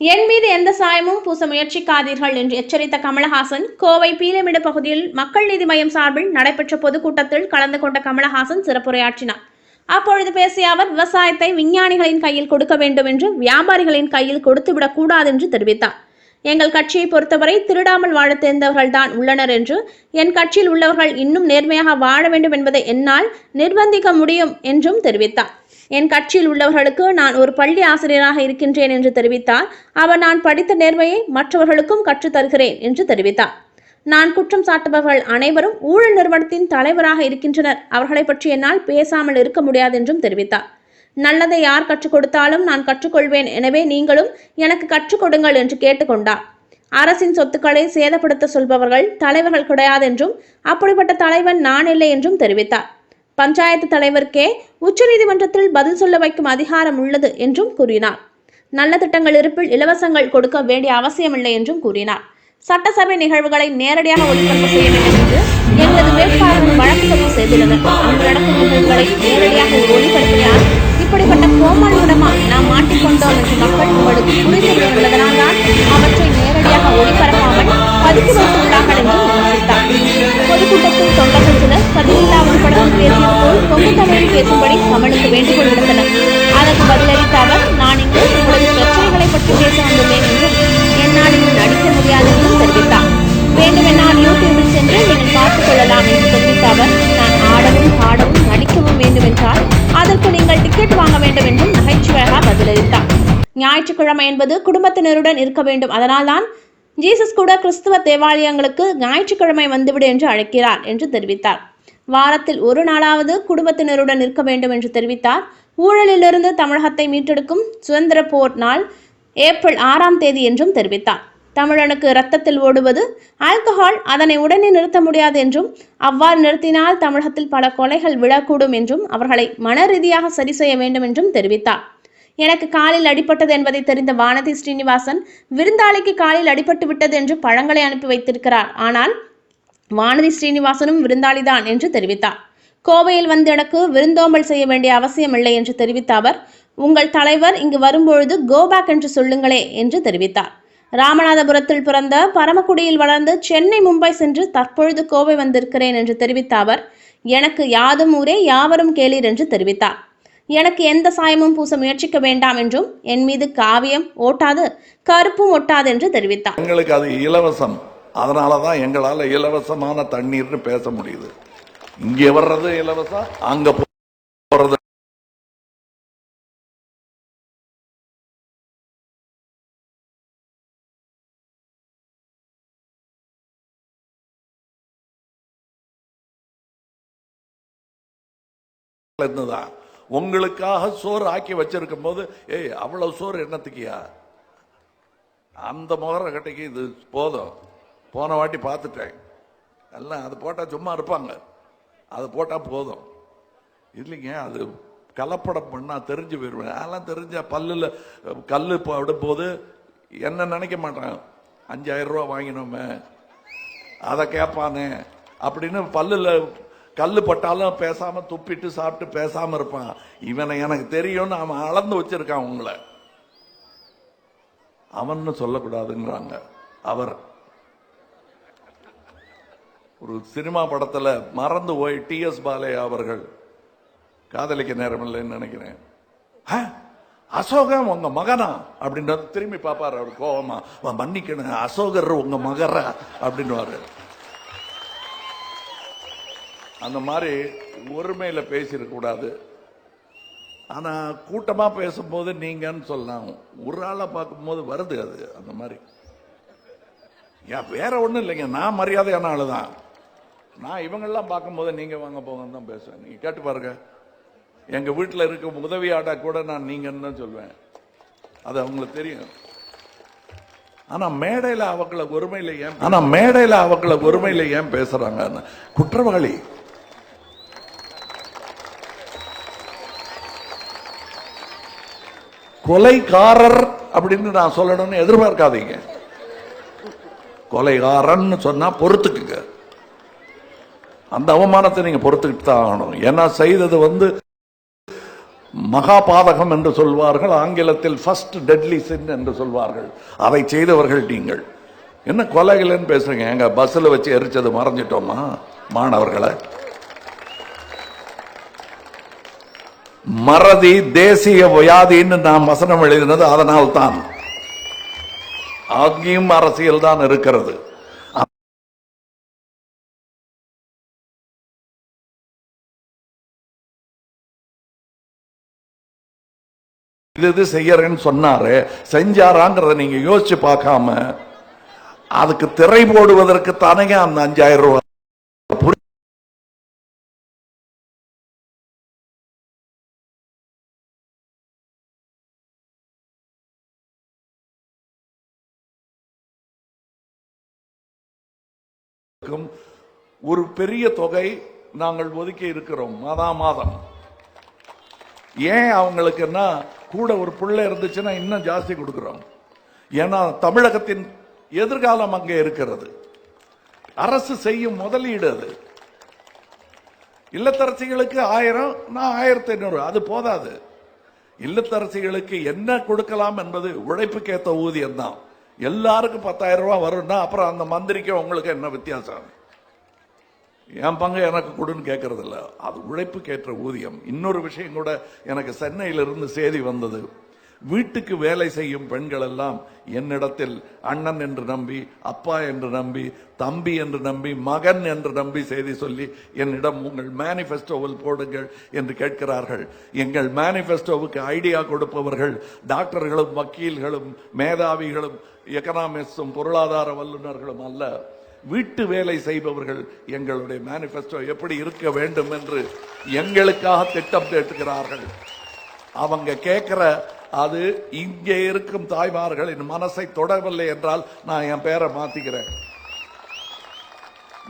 என் மீது எந்த சாயமும் பூச முயற்சிக்காதீர்கள் என்று எச்சரித்த கமலஹாசன் கோவை பீலமிடு பகுதியில் மக்கள் நீதி மையம் சார்பில் நடைபெற்ற பொதுக்கூட்டத்தில் கலந்து கொண்ட கமலஹாசன் சிறப்புரையாற்றினார். அப்பொழுது பேசிய அவர் விவசாயத்தை விஞ்ஞானிகளின் கையில் கொடுக்க வேண்டும் என்று வியாபாரிகளின் கையில் கொடுத்துவிடக் கூடாது என்று தெரிவித்தார். எங்கள் கட்சியை பொறுத்தவரை திருடாமல் வாழ தெரிந்தவர்கள்தான் உள்ளனர் என்று என் கட்சியில் உள்ளவர்கள் இன்னும் நேர்மையாக வாழ வேண்டும் என்பதை என்னால் நிர்பந்திக்க முடியும் என்றும் தெரிவித்தார். என் கட்சியில் உள்ளவர்களுக்கு நான் ஒரு பள்ளி ஆசிரியராக இருக்கின்றேன் என்று தெரிவித்தார். அவர் நான் படித்த நேர்மையை மற்றவர்களுக்கும் கற்றுத் தருகிறேன் என்று தெரிவித்தார். நான் குற்றம் சாட்டுபவர்கள் அனைவரும் ஊழல் நிறுவனத்தின் தலைவராக இருக்கின்றனர். அவர்களை பற்றி என்னால் பேசாமல் இருக்க முடியாது என்றும் தெரிவித்தார். நல்லதை யார் கற்றுக் கொடுத்தாலும் நான் கற்றுக்கொள்வேன் எனவே நீங்களும் எனக்கு கற்றுக் கொடுங்கள் என்று கேட்டுக்கொண்டார் அரசின் சொத்துக்களை சேதப்படுத்த சொல்பவர்கள் தலைவர்கள் கிடையாது என்றும் அப்படிப்பட்ட தலைவன் நான் இல்லை என்றும் தெரிவித்தார். பஞ்சாயத்து தலைவருக்கே உச்சநீதிமன்றத்தில் பதில் சொல்ல வைக்கும் அதிகாரம் உள்ளது என்றும் கூறினார். நல்ல திட்டங்கள் இருப்பில் இலவசங்கள் கொடுக்க வேண்டிய அவசியமில்லை என்றும் கூறினார். சட்டசபை நிகழ்வுகளை நேரடியாக ஒளிபரப்பு செய்ய வேண்டும் என்று எங்களது வேட்பாளர்கள் வழக்கு பதிவு செய்துள்ளனர். அங்கு நடக்கும் நிகழ்வுகளை நேரடியாக ஒளிபரப்பினால் இப்படிப்பட்ட கோமாளியிடமா நாம் மாட்டிக்கொண்டோம் என்று மக்கள் உங்களுக்கு புரிந்து உள்ளதனால் தான் அவற்றை நேரடியாக ஒளிபரப்பாமல் பதுக்கி வைத்துள்ளார்கள் என்று விமர்சித்தார் பொதுக்கூட்டத்தில் தொண்டர்கள் சிலர் சதியில்லா உள்படம் பேசியது போல் கொங்கு தமிழில் பேசும்படி கமலுக்கு வேண்டுகோள் விடுத்தனர். அதற்கு பதிலளித்த அவர் நான் இங்கு உங்களது பிரச்சனைகளை பற்றி பேச வந்துள்ளேன் என்றும் என்னால் இங்கு நடிக்க முடியாது என்றும் தெரிவித்தார். வேண்டுமென்றால் யூடியூபில் சென்று நீங்கள் பார்த்துக் கொள்ளலாம் என்று தெரிவித்த அவர் நான் ஆடவும் பாடவும் நடிக்கவும் வேண்டுமென்றால் அதற்கு நீங்கள் டிக்கெட் வாங்க வேண்டும் என்றும் நகைச்சுவையாக பதிலளித்தார். ஞாயிற்றுக்கிழமை என்பது குடும்பத்தினருடன் இருக்க வேண்டும். அதனால்தான் ஜீசஸ் கூட கிறிஸ்துவ தேவாலயங்களுக்கு ஞாயிற்றுக்கிழமை வந்துவிடு என்று அழைக்கிறார் என்று தெரிவித்தார். வாரத்தில் ஒரு நாளாவது குடும்பத்தினருடன் இருக்க வேண்டும் என்று தெரிவித்தார். ஊழலிலிருந்து தமிழகத்தை மீட்டெடுக்கும் சுதந்திர போர் நாள் ஏப்ரல் ஆறாம் தேதி என்றும் தெரிவித்தார். தமிழனுக்கு இரத்தத்தில் ஓடுவது ஆல்கஹால் அதனை உடனே நிறுத்த முடியாது என்றும் அவ்வாறு நிறுத்தினால் தமிழகத்தில் பல கொலைகள் விழக்கூடும் என்றும் அவர்களை மன ரீதியாக சரி செய்ய வேண்டும் என்றும் தெரிவித்தார். எனக்கு காலில் அடிபட்டது என்பதை தெரிந்த வானதி ஸ்ரீனிவாசன் விருந்தாளிக்கு காலில் அடிபட்டு விட்டது என்று பழங்களை அனுப்பி வைத்திருக்கிறார். ஆனால் வானதி ஸ்ரீனிவாசனும் விருந்தாளிதான் என்று தெரிவித்தார். கோவையில் வந்து எனக்கு விருந்தோம்பல் செய்ய வேண்டிய அவசியம் இல்லை என்று தெரிவித்த அவர் உங்கள் தலைவர் இங்கு வரும்பொழுது கோபேக் என்று சொல்லுங்களே என்று தெரிவித்தார். ராமநாதபுரத்தில் பிறந்த பரமக்குடியில் வளர்ந்து சென்னை மும்பை சென்று தற்பொழுது கோவை வந்திருக்கிறேன் என்று தெரிவித்த அவர் எனக்கு யாதும் ஊரே யாவரும் கேளீர் என்று தெரிவித்தார். எனக்கு எந்த சாயமும் பூச முயற்சிக்க வேண்டாம் என்றும் என் மீது காவியம் ஓட்டாது கருப்பும் ஒட்டாது என்று தெரிவித்தார். எங்களுக்கு அது இலவசம். அதனால தான் எங்களால் இலவசமான தண்ணீர்னு பேச முடியுது. இங்கே வர்றது இலவசம் அங்க போறது. உங்களுக்காக சோறு ஆக்கி வச்சிருக்கும் போது ஏய் அவ்வளவு சோறு என்னத்துக்கியா? அந்த முகர கட்டைக்கு இது போதும். போன வாட்டி பார்த்துட்டேன். எல்லாம் அது போட்டால் சும்மா இருப்பாங்க. அது போட்டால் போதும். இல்லைங்க அது கலப்படம் பண்ணால் தெரிஞ்சு போயிடுவேன் அதெல்லாம் தெரிஞ்சால் பல்லில் கல் விடும்போது என்ன நினைக்க மாட்டான் அஞ்சாயிரம் ரூபா வாங்கினோமே அதை கேட்பானே அப்படின்னு பல்லில் கல் பட்டாலும் பேசாமல் துப்பிட்டு சாப்பிட்டு பேசாமல் இருப்பான். இவனை எனக்கு தெரியும்னு அவன் அளந்து வச்சிருக்கான் உங்களை. அவன்னு சொல்லக்கூடாதுங்கிறாங்க. அவர் ஒரு சினிமா படத்தில் மறந்து போய் டிஎஸ் பாலையா அவர்கள். காதலிக்க நேரம் இல்லைன்னு நினைக்கிறேன். "ஆ, அசோகன் உங்க மகனா? அப்படின்னு திரும்பி பார்ப்பாரு அவர் கோபமா "வா, மன்னிக்கணும். அசோகர் உங்க மகரா? அப்படின்னுவாரு. அந்த மாதிரி ஒருமையில பேசிடக்கூடாது ஆனா கூட்டமா பேசும்போது நீங்கன்னு சொல்லலாம். ஒரு ஆளை பார்க்கும்போது வருது அது அந்த மாதிரி. ஏன் வேற ஒண்ணும் இல்லைங்க. நான் மரியாதையான ஆளு தான் நான் இவங்கெல்லாம் பார்க்கும்போது நீங்க வாங்க போங்கன்னு தான் பேசுவேன் நீங்க கேட்டு பாருங்க. எங்க வீட்டில் இருக்க உதவியாட கூட நான் நீங்கன்னு தான் சொல்வேன். அது அவங்களுக்கு தெரியும். ஆனா மேடையில் அவங்கள ஒருமையில் ஏன் ஆனால் மேடையில அவங்கள ஒருமையில் ஏன் பேசுகிறாங்க குற்றவாளி. கொலைகாரர் அப்படின்னு நான் சொல்லணும்னு எதிர்பார்க்காதீங்க. கொலைகாரன் சொன்னா பொறுத்துக்கு. அந்த அவமானத்தை நீங்க பொறுத்துக்கிட்டு தான் ஆகணும். ஏன்னா செய்தது வந்து மகாபாதகம் என்று சொல்வார்கள் ஆங்கிலத்தில் ஃபர்ஸ்ட் டெட்லி சின் என்று சொல்வார்கள். அதை செய்தவர்கள் நீங்கள். என்ன கொலைகள்னு பேசுறீங்க? எங்க பஸ்ஸில் வச்சு எரிச்சது மறைஞ்சிட்டோமா? மாணவர்களை. மறதி தேசிய வியாதின்னு நான் வசனம் எழுதினது அதனால் தான். அங்கேயும் அரசியல் தான் இருக்கிறது. இது இது செய்யறேன்னு சொன்னாரு. செஞ்சாராங்கிறத நீங்க யோசிச்சு பார்க்காம அதுக்கு திரை போடுவதற்கு தானே அந்த அஞ்சாயிரம் ரூபாய். ஒரு பெரிய தொகை நாங்கள் ஒதுக்கி இருக்கிறோம். மாதா மாதம். ஏன் அவங்களுக்குன்னா கூட ஒரு பிள்ளை இருந்துச்சுன்னா இன்னும் ஜாஸ்தி கொடுக்குறோம். ஏன்னா தமிழகத்தின் எதிர்காலம் அங்கே இருக்கிறது. அரசு செய்யும் முதலீடு அது. இல்லத்தரசிகளுக்கு ஆயிரம் நான் ஆயிரத்தி ஐநூறு அது போதாது. இல்லத்தரசிகளுக்கு என்ன கொடுக்கலாம் என்பது உழைப்புக்கேற்ற ஊதியம் தான் எல்லாருக்கும் பத்தாயிரம் ரூபாய் வரும்னா அப்புறம் அந்த மந்திரிக்கு உங்களுக்கு என்ன வித்தியாசம்? என் பங்கு எனக்கு கொடுன்னு கேட்கறதில்ல அது அது உழைப்புக்கேற்ற ஊதியம். இன்னொரு விஷயம் கூட எனக்கு சென்னையிலிருந்து செய்தி வந்தது. வீட்டுக்கு வேலை செய்யும் பெண்கள் எல்லாம் என்னிடத்தில் அண்ணன் என்று நம்பி அப்பா என்று நம்பி தம்பி என்று நம்பி மகன் என்று நம்பி செய்தி சொல்லி என்னிடம் உங்கள் மேனிஃபெஸ்டோவில் போடுங்கள் என்று கேட்கிறார்கள். எங்கள் மேனிஃபெஸ்டோவுக்கு ஐடியா கொடுப்பவர்கள் டாக்டர்களும் வக்கீல்களும் மேதாவிகளும் எக்கனாமிஸ்டும் பொருளாதார வல்லுநர்களும் அல்ல. வீட்டு வேலை செய்பவர்கள் எங்களுடைய மேனிஃபெஸ்டோ எப்படி இருக்க வேண்டும் என்று எங்களுக்காக திட்டம் கேட்டுக்கிறார்கள். அவங்க கேட்கிற அது இங்கே இருக்கும் தாய்மார்களின் மனசை தொடவில்லை என்றால் நான் என் பேரை மாத்திக்கிறேன்.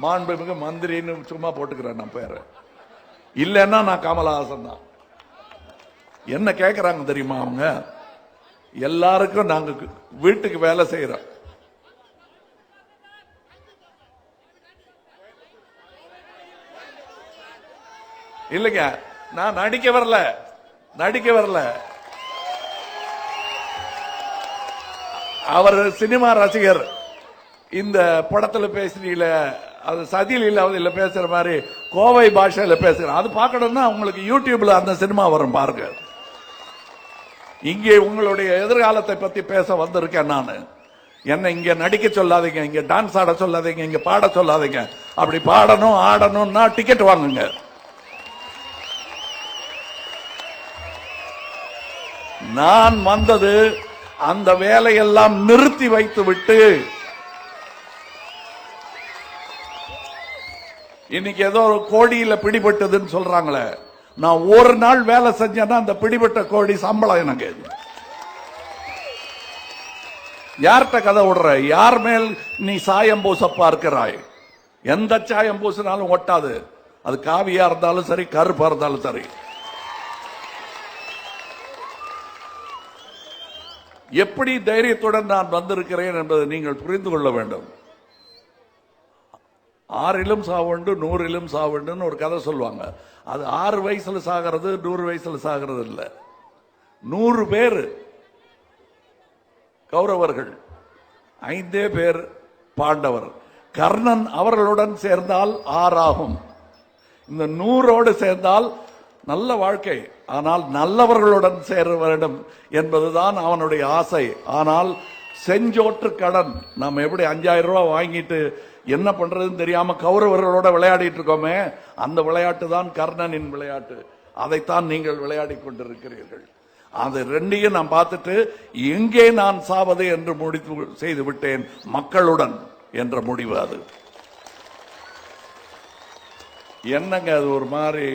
மாண்புமிகு மந்திரின்னு சும்மா போட்டுக்கிறேன் நான் பேரை. இல்லைன்னா நான் கமலஹாசன் தான். என்ன கேட்கறாங்க தெரியுமா அவங்க? எல்லாருக்கும் நாங்க வீட்டுக்கு வேலை செய்யறோம் இல்லைங்க நான் நடிக்க வரல. நடிக்க வரல. அவர் சினிமா ரசிகர். இந்த படத்துல பேசுறீங்கள அது சதியில் இல்லாத பேசுற மாதிரி கோவை பாஷையில பேசுகிறேன் அது பார்க்கணும்னா உங்களுக்கு யூடியூப்ல அந்த சினிமா வரும் பாருங்க. இங்கே உங்களுடைய எதிர்காலத்தை பத்தி பேச வந்திருக்கேன் நான். என்னை இங்க நடிக்க சொல்லாதீங்க இங்க டான்ஸ் ஆட சொல்லாதீங்க இங்க பாட சொல்லாதீங்க. அப்படி பாடணும் ஆடணும்னா டிக்கெட் வாங்குங்க. நான் வந்தது அந்த வேலையெல்லாம் நிறுத்தி வைத்து விட்டு இன்னைக்கு ஏதோ ஒரு கோடியில பிடிபட்டதுன்னு சொல்றாங்களே. நான் ஒரு நாள் வேலை செஞ்சேன்னா அந்த பிடிபட்ட கோடி சம்பளம் எனக்கு. யார்கிட்ட கதை விடுற? யார் மேல் நீ சாயம் பூச பார்க்கிறாய் எந்த சாயம் பூசினாலும் ஒட்டாது. அது காவியா இருந்தாலும் சரி கருப்பா இருந்தாலும் சரி. எப்படி தைரியத்துடன் நான் வந்திருக்கிறேன் என்பதை நீங்கள் புரிந்து கொள்ள வேண்டும். ஆறிலும் சாவுண்டு நூறிலும் சாவுண்டுன்னு ஒரு கதை சொல்லுவாங்க. அது ஆறு வயசுல சாகிறது நூறு வயசுல சாகிறது இல்லை. நூறு பேர் கௌரவர்கள் ஐந்தே பேர் பாண்டவர். கர்ணன் அவர்களுடன் சேர்ந்தால் ஆறாகும். இந்த நூறோடு சேர்ந்தால் நல்ல வாழ்க்கை. ஆனால் நல்லவர்களுடன் சேர வேண்டும் என்பதுதான் அவனுடைய ஆசை. ஆனால் செஞ்சோற்று கடன். நம்ம எப்படி அஞ்சாயிரம் ரூபாய் வாங்கிட்டு என்ன பண்றதுன்னு தெரியாம கௌரவர்களோட விளையாடிட்டு இருக்கோமே அந்த விளையாட்டு தான் கர்ணனின் விளையாட்டு. அதைத்தான் நீங்கள் விளையாடி கொண்டிருக்கிறீர்கள். அது ரெண்டையும் நான் பார்த்துட்டு எங்கே நான் சாவது என்று முடித்து செய்து விட்டேன். மக்களுடன் என்ற முடிவு அது. என்னங்க அது ஒரு மாதிரி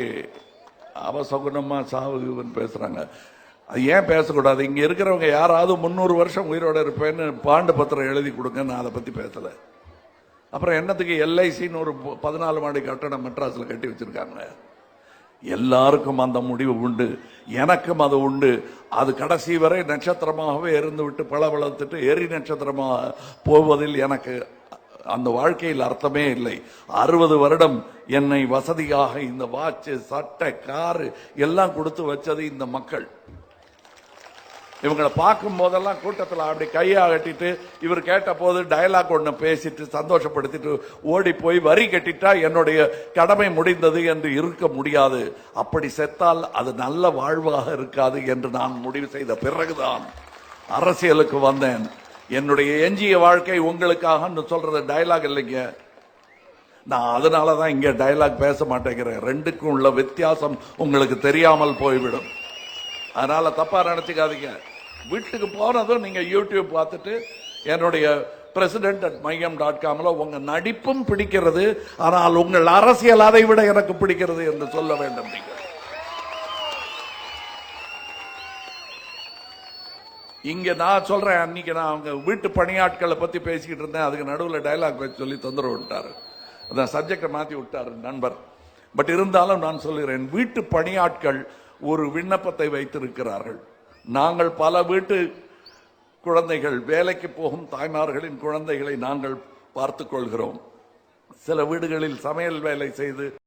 அவசகுணமாக சாவுன்னு பேசுகிறாங்க அது ஏன் பேசக்கூடாது? இங்கே இருக்கிறவங்க யாராவது முந்நூறு வருஷம் உயிரோடு இருப்பேன்னு பாண்டு பத்திரம் எழுதி கொடுங்க நான் அதை பற்றி பேசலை. அப்புறம் என்னத்துக்கு எல்ஐசின்னு ஒரு ப- பதினாலு மாடி கட்டடம் மெட்ராஸில் கட்டி வச்சிருக்காங்க. எல்லாருக்கும் அந்த முடிவு உண்டு. எனக்கும் அது உண்டு. அது கடைசி வரை நட்சத்திரமாகவே இருந்து விட்டு பளபளத்துட்டு எரி நட்சத்திரமாக போவதில் எனக்கு அந்த வாழ்க்கையில் அர்த்தமே இல்லை. அறுபது வருடம் என்னை வசதியாக இந்த வாட்சு சட்டை காரு எல்லாம் கொடுத்து வச்சது இந்த மக்கள். இவங்களை பார்க்கும் போதெல்லாம் கூட்டத்தில் அப்படி கையை கட்டிட்டு இவர் கேட்ட போது டயலாக் ஒன்று பேசிட்டு சந்தோஷப்படுத்திட்டு ஓடி போய் வரி கட்டிட்டா என்னுடைய கடமை முடிந்தது என்று இருக்க முடியாது. அப்படி செத்தால் அது நல்ல வாழ்வாக இருக்காது என்று நான் முடிவு செய்த பிறகுதான் அரசியலுக்கு வந்தேன். என்னுடைய எஞ்சிய வாழ்க்கை உங்களுக்காக சொல்றது டயலாக் இல்லைங்க. நான் அதனால தான் இங்கே டயலாக் பேச மாட்டேங்கிறேன். ரெண்டுக்கும் உள்ள வித்தியாசம் உங்களுக்கு தெரியாமல் போய்விடும். அதனால தப்பா நினச்சிக்காதீங்க. வீட்டுக்கு போனதும் நீங்கள் யூடியூப் பார்த்துட்டு என்னுடைய பிரசிடென்ட் அட் மையம் டாட் காமில் உங்கள் நடிப்பும் பிடிக்கிறது ஆனால் உங்கள் அரசியல் அதை விட எனக்கு பிடிக்கிறது என்று சொல்ல வேண்டும் நீங்கள் இங்கே நான் சொல்கிறேன் அன்னைக்கு நான் அவங்க வீட்டு பணியாட்களை பற்றி பேசிக்கிட்டு இருந்தேன். அதுக்கு நடுவில் டயலாக் வச்சு சொல்லி தொந்தரவு விட்டார். அதான் சப்ஜெக்டை மாற்றி விட்டார் நண்பர். பட் இருந்தாலும் நான் சொல்லுகிறேன் வீட்டு பணியாட்கள் ஒரு விண்ணப்பத்தை வைத்திருக்கிறார்கள். நாங்கள் பல வீட்டு குழந்தைகள் வேலைக்கு போகும் தாய்மார்களின் குழந்தைகளை நாங்கள் பார்த்து கொள்கிறோம். சில வீடுகளில் சமையல் வேலை செய்து